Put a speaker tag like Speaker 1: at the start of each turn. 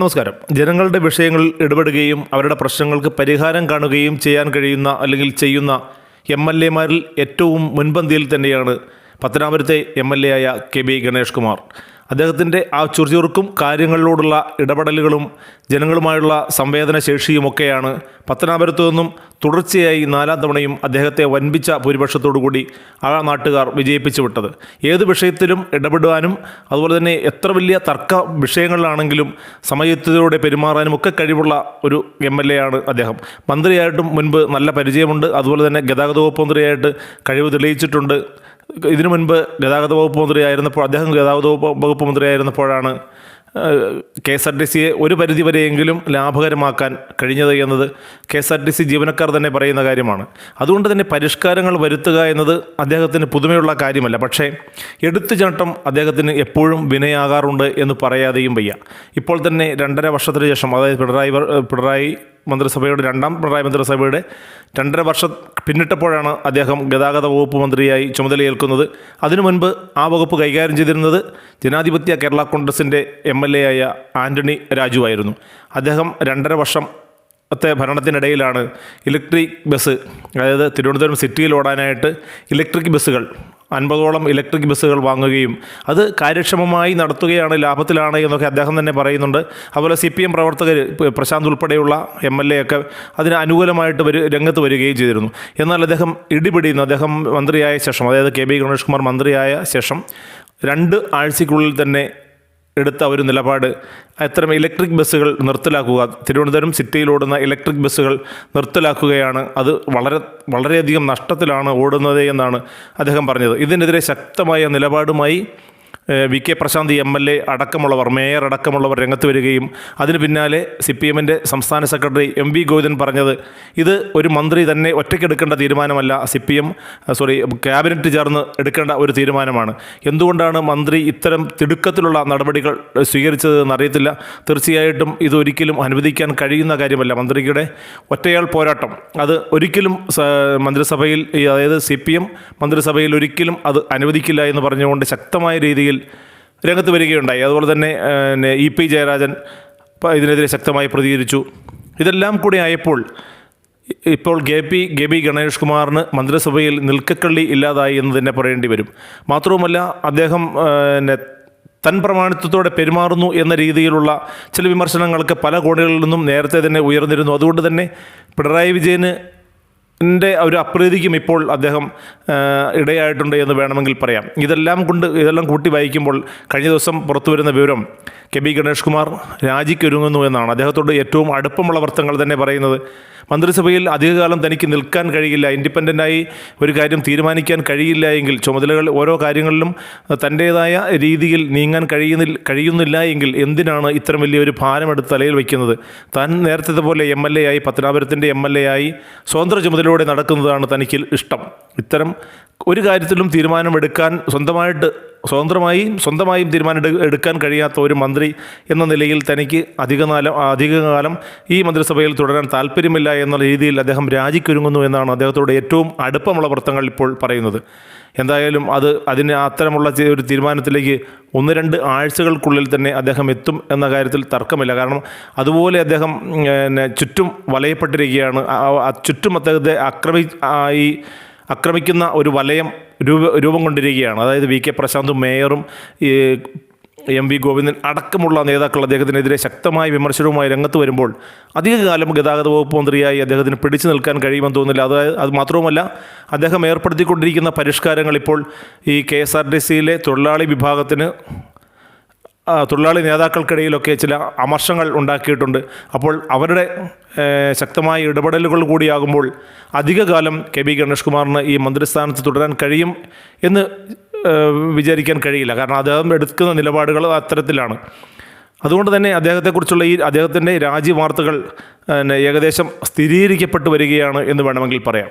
Speaker 1: നമസ്കാരം. ജനങ്ങളുടെ വിഷയങ്ങളിൽ ഇടപെടുകയും അവരുടെ പ്രശ്നങ്ങൾക്ക് പരിഹാരം കാണുകയും ചെയ്യാൻ കഴിയുന്ന അല്ലെങ്കിൽ ചെയ്യുന്ന എം എൽ എമാരിൽ ഏറ്റവും മുൻപന്തിയിൽ തന്നെയാണ് പത്തനാപുരത്തെ എം എൽ എ ആയ കെ ബി ഗണേഷ് കുമാർ. അദ്ദേഹത്തിന്റെ ആ ചുറുചുറുക്കും കാര്യങ്ങളിലോടുള്ള ഇടപെടലുകളും ജനങ്ങളുമായുള്ള സംവേദനശേഷിയുമൊക്കെയാണ് പത്തനാപുരത്തു നിന്നും തുടർച്ചയായി നാലാം തവണയും അദ്ദേഹത്തെ വൻപിച്ച ഭൂരിപക്ഷത്തോടുകൂടി ആ നാട്ടുകാർ വിജയിപ്പിച്ചു വിട്ടത്. ഏത് വിഷയത്തിലും ഇടപെടുവാനും അതുപോലെ തന്നെ എത്ര വലിയ തർക്ക വിഷയങ്ങളിലാണെങ്കിലും സമയത്തിലൂടെ പെരുമാറാനും ഒക്കെ കഴിവുള്ള ഒരു എം എൽ എ ആണ് അദ്ദേഹം. മന്ത്രിയായിട്ടും മുൻപ് നല്ല പരിചയമുണ്ട്. അതുപോലെ തന്നെ ഗതാഗത വകുപ്പ് മന്ത്രിയായിട്ട് കഴിവ് തെളിയിച്ചിട്ടുണ്ട്. ഇതിനു മുൻപ് ഗതാഗത വകുപ്പ് മന്ത്രിയായിരുന്നപ്പോൾ അദ്ദേഹം ഗതാഗത വകുപ്പ് മന്ത്രിയായിരുന്നപ്പോഴാണ് കെ എസ് ആർ ടി സിയെ ഒരു പരിധിവരെയെങ്കിലും ലാഭകരമാക്കാൻ കഴിഞ്ഞത് എന്നത് K S R T C ജീവനക്കാർ തന്നെ പറയുന്ന കാര്യമാണ്. അതുകൊണ്ട് തന്നെ പരിഷ്കാരങ്ങൾ വരുത്തുക എന്നത് അദ്ദേഹത്തിന് പുതുമയുള്ള കാര്യമല്ല. പക്ഷേ എടുത്തുചാട്ടം അദ്ദേഹത്തിന് എപ്പോഴും വിനയാകാറുണ്ട് എന്ന് പറയാതെയും വയ്യ. ഇപ്പോൾ തന്നെ രണ്ടര വർഷത്തിന് ശേഷം അതായത് പിണറായി പിണറായി മന്ത്രിസഭയുടെ രണ്ടാം പിണറായി മന്ത്രിസഭയുടെ രണ്ടര വർഷം പിന്നിട്ടപ്പോഴാണ് അദ്ദേഹം ഗതാഗത വകുപ്പ് മന്ത്രിയായി ചുമതലയേൽക്കുന്നത്. അതിനു മുൻപ് ആ വകുപ്പ് കൈകാര്യം ചെയ്തിരുന്നത് ജനാധിപത്യ കേരള കോൺഗ്രസിന്റെ എം എൽ എ ആയ ആന്റണി രാജു ആയിരുന്നു. അദ്ദേഹം രണ്ടര വർഷം ത്തെ ഭരണത്തിനിടയിലാണ് ഇലക്ട്രിക് ബസ് അതായത് തിരുവനന്തപുരം സിറ്റിയിൽ ഓടാനായിട്ട് ഇലക്ട്രിക് ബസ്സുകൾ അൻപതോളം ഇലക്ട്രിക് ബസ്സുകൾ വാങ്ങുകയും അത് കാര്യക്ഷമമായി നടത്തുകയാണ് ലാഭത്തിലാണ് എന്നൊക്കെ അദ്ദേഹം തന്നെ പറയുന്നുണ്ട്. അതുപോലെ സി പി എം പ്രവർത്തകർ പ്രശാന്ത് ഉൾപ്പെടെയുള്ള എം എൽ എ ഒക്കെ അതിന് അനുകൂലമായിട്ട് വരു രംഗത്ത് വരികയും ചെയ്തിരുന്നു. എന്നാൽ അദ്ദേഹം ഇടിപിടിയുന്നു. അദ്ദേഹം മന്ത്രിയായ ശേഷം അതായത് കെ ബി ഗണേഷ് കുമാർ മന്ത്രിയായ ശേഷം രണ്ട് ആഴ്ചയ്ക്കുള്ളിൽ തന്നെ എടുത്ത ഒരു നിലപാട്. അത്തരം ഇലക്ട്രിക് ബസ്സുകൾ നിർത്തലാക്കുക തിരുവനന്തപുരം സിറ്റിയിൽ ഓടുന്ന ഇലക്ട്രിക് ബസ്സുകൾ നിർത്തലാക്കുകയാണ്. അത് വളരെ വളരെയധികം നഷ്ടത്തിലാണ് ഓടുന്നത് എന്നാണ് അദ്ദേഹം പറഞ്ഞത്. ഇതിനെതിരെ ശക്തമായ നിലപാടുമായി V K Prashanth M L A അടക്കമുള്ളവർ മേയർ അടക്കമുള്ളവർ രംഗത്ത് വരികയും അതിന് പിന്നാലെ സി പി എമ്മിന്റെ സംസ്ഥാന സെക്രട്ടറി എം വി ഗോവിന്ദൻ പറഞ്ഞത് ഇത് ഒരു മന്ത്രി തന്നെ ഒറ്റയ്ക്കെടുക്കേണ്ട തീരുമാനമല്ല C P M sorry cabinet ചേർന്ന് എടുക്കേണ്ട ഒരു തീരുമാനമാണ്. എന്തുകൊണ്ടാണ് മന്ത്രി ഇത്തരം തിടുക്കത്തിലുള്ള നടപടികൾ സ്വീകരിച്ചതെന്ന് അറിയത്തില്ല? തീർച്ചയായിട്ടും ഇതൊരിക്കലും അനുവദിക്കാൻ കഴിയുന്ന കാര്യമല്ല. മന്ത്രിയുടെ ഒറ്റയാൾ പോരാട്ടം. അത് ഒരിക്കലും മന്ത്രിസഭയിൽ അതായത് സി പി എം മന്ത്രിസഭയിൽ ഒരിക്കലും അത് അനുവദിക്കില്ല എന്ന് പറഞ്ഞുകൊണ്ട് ശക്തമായ രീതിയിൽ രംഗത്ത് വരികയുണ്ടായി. അതുപോലെ തന്നെ ഇ പി ജയരാജൻ ഇതിനെതിരെ ശക്തമായി പ്രതികരിച്ചു. ഇതെല്ലാം കൂടി ആയപ്പോൾ ഇപ്പോൾ K P K B Ganesh കുമാറിന് മന്ത്രിസഭയിൽ നിൽക്കക്കള്ളി ഇല്ലാതായി എന്ന് തന്നെ പറയേണ്ടി വരും. മാത്രവുമല്ല അദ്ദേഹം പിന്നെ തൻ പ്രമാണിത്വത്തോടെ പെരുമാറുന്നു എന്ന രീതിയിലുള്ള ചില വിമർശനങ്ങൾക്ക് പല കോണുകളിൽ നിന്നും നേരത്തെ തന്നെ ഉയർന്നിരുന്നു. അതുകൊണ്ട് തന്നെ പിണറായി വിജയന് ന്റെ ഒരു അപ്രീതിക്കും ഇപ്പോൾ അദ്ദേഹം ഇടയായിട്ടുണ്ട് എന്ന് വേണമെങ്കിൽ പറയാം. ഇതെല്ലാം കൊണ്ട് ഇതെല്ലാം കൂട്ടി വായിക്കുമ്പോൾ കഴിഞ്ഞ ദിവസം പുറത്തു വരുന്ന വിവരം കെ ബി ഗണേഷ് കുമാർ രാജിക്കൊരുങ്ങുന്നു എന്നാണ്. അദ്ദേഹത്തോട് ഏറ്റവും അടുപ്പമുള്ള വൃത്തങ്ങൾ തന്നെ പറയുന്നത് മന്ത്രിസഭയിൽ അധികകാലം തനിക്ക് നിൽക്കാൻ കഴിയില്ല ഇൻഡിപെൻഡന്റായി ഒരു കാര്യം തീരുമാനിക്കാൻ കഴിയില്ല എങ്കിൽ ചുമതലകൾ ഓരോ കാര്യങ്ങളിലും തന്റേതായ രീതിയിൽ നീങ്ങാൻ കഴിയുന്നില്ല കഴിയുന്നില്ല എങ്കിൽ എന്തിനാണ് ഇത്ര വലിയൊരു ഭാരമെടുത്ത് തലയിൽ വയ്ക്കുന്നത്? താൻ നേരത്തെ പോലെ എം എൽ എ ആയി പത്തനാപുരത്തിന്റെ എം എൽ എ ആയി സ്വതന്ത്ര ചുമതലയോടെ നടക്കുന്നതാണ് തനിക്ക് ഇഷ്ടം. ഇത്തരം ഒരു കാര്യത്തിലും തീരുമാനമെടുക്കാൻ സ്വന്തമായിട്ട് സ്വതന്ത്രമായി സ്വന്തമായും തീരുമാനം എടുക്കാൻ കഴിയാത്ത ഒരു മന്ത്രി എന്ന നിലയിൽ തനിക്ക് അധികകാലം അധികകാലം ഈ മന്ത്രിസഭയിൽ തുടരാൻ താല്പര്യമില്ല എന്നുള്ള രീതിയിൽ അദ്ദേഹം രാജിക്കൊരുങ്ങുന്നു എന്നാണ് അദ്ദേഹത്തോട് ഏറ്റവും അടുപ്പമുള്ള വൃത്തങ്ങൾ ഇപ്പോൾ പറയുന്നത്. എന്തായാലും അത് അതിന് അത്തരമുള്ള ഒരു തീരുമാനത്തിലേക്ക് ഒന്ന് രണ്ട് ആഴ്ചകൾക്കുള്ളിൽ തന്നെ അദ്ദേഹം എത്തും എന്ന കാര്യത്തിൽ തർക്കമില്ല. കാരണം അതുപോലെ അദ്ദേഹം ചുറ്റും വലയപ്പെട്ടിരിക്കുകയാണ്. ചുറ്റും അദ്ദേഹത്തെ ആക്രമി ഈ ആക്രമിക്കുന്ന ഒരു വലയം രൂപ രൂപം കൊണ്ടിരിക്കുകയാണ്. അതായത് വി കെ പ്രശാന്തും മേയറും ഈ എം വി ഗോവിന്ദൻ അടക്കമുള്ള നേതാക്കൾ അദ്ദേഹത്തിനെതിരെ ശക്തമായ വിമർശനവുമായി രംഗത്ത് വരുമ്പോൾ അധികകാലം ഗതാഗത വകുപ്പ് മന്ത്രിയായി അദ്ദേഹത്തിന് പിടിച്ചു നിൽക്കാൻ കഴിയുമെന്ന് തോന്നുന്നില്ല. അതായത് അത് മാത്രവുമല്ല അദ്ദേഹം ഏർപ്പെടുത്തിക്കൊണ്ടിരിക്കുന്ന പരിഷ്കാരങ്ങൾ ഇപ്പോൾ ഈ കെ എസ് ആർ ടി സിയിലെ തൊഴിലാളി വിഭാഗത്തിന് തൊഴിലാളി നേതാക്കൾക്കിടയിലൊക്കെ ചില അമർഷങ്ങൾ ഉണ്ടാക്കിയിട്ടുണ്ട്. അപ്പോൾ അവരുടെ ശക്തമായ ഇടപെടലുകൾ കൂടിയാകുമ്പോൾ അധികകാലം കെ ബി ഗണേഷ് കുമാറിന് ഈ മന്ത്രിസ്ഥാനത്ത് തുടരാൻ കഴിയും എന്ന് വിചാരിക്കാൻ കഴിയില്ല. കാരണം അദ്ദേഹം എടുക്കുന്ന നിലപാടുകൾ അത്തരത്തിലാണ്. അതുകൊണ്ട് തന്നെ അദ്ദേഹത്തെക്കുറിച്ചുള്ള ഈ അദ്ദേഹത്തിന്റെ രാജി വാർത്തകൾ ഏകദേശം സ്ഥിരീകരിക്കപ്പെട്ടു വരികയാണ് എന്ന് വേണമെങ്കിൽ പറയാം.